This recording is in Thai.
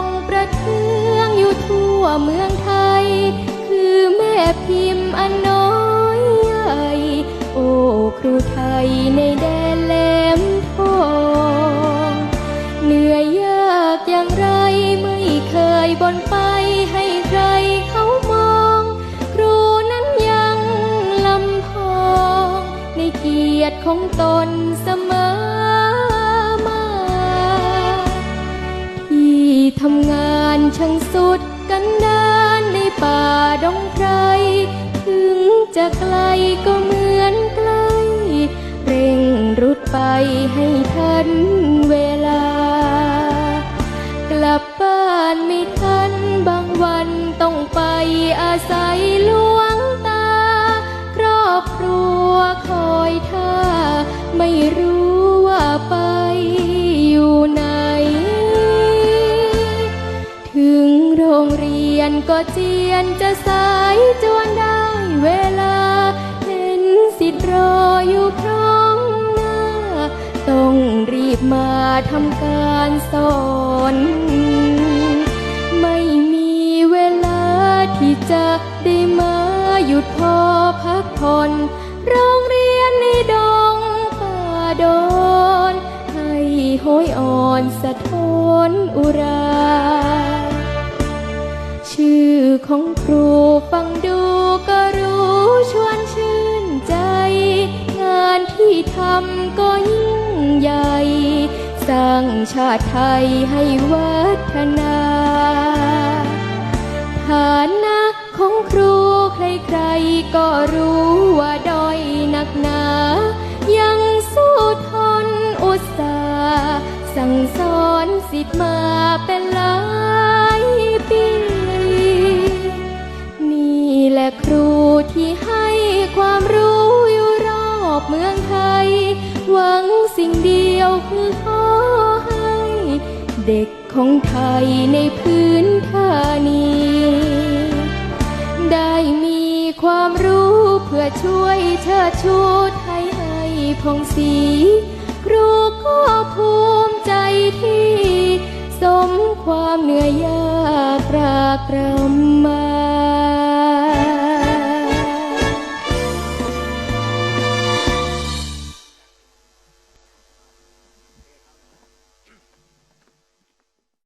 งประเมืองไทย คือแม่พิมพ์อันน้อยใหญ่ โอ้ครูไทยในแดนแหลมทองเหนื่อยยากอย่างไรไม่เคยบนไปให้ใครเขามอง ครูนั้นยังลำพอง ในเกียรติของตนเสมอ ช่างสุดกันดานในป่าดงไพรถึงจะไกลก็เหมือนใกล้เร่งรุดไปให้ทันเวลา กลับบ้านไม่ทันบางวันต้องไปอาศัยลวงตา ครอบครัวคอยท่าไม่รู้ ถึงโรงเรียนก็เจียนจะสายจวนได้เวลา เห็นสิทธิ์รออยู่พร้อมหน้า ต้องรีบมาทำการสอน ไม่มีเวลาที่จะได้มาหยุดพอพักผ่อนโรงเรียนในดงป่าดอนให้โหยอ่อนสะท้อน ของครูฟังดูก็รู้ชวนชื่นใจ งานที่ทำก็ยิ่งใหญ่ สร้างชาติไทยให้วัฒนาฐานะของครูใครๆก็รู้ว่าด้อยหนักหนา ยังสู้ทนอุตสาห์สั่งสอนสิทธิ์มาเป็นลา ครูที่ให้ความรู้อยู่รอบเมืองไทย หวังสิ่งเดียวคือขอให้ เด็กของไทยในพื้นฐานี ได้มีความรู้เพื่อช่วยเชิดชูไทยให้พองศรีครูก็ภูมิใจที่ สมความเหนื่อยยากรากรำมา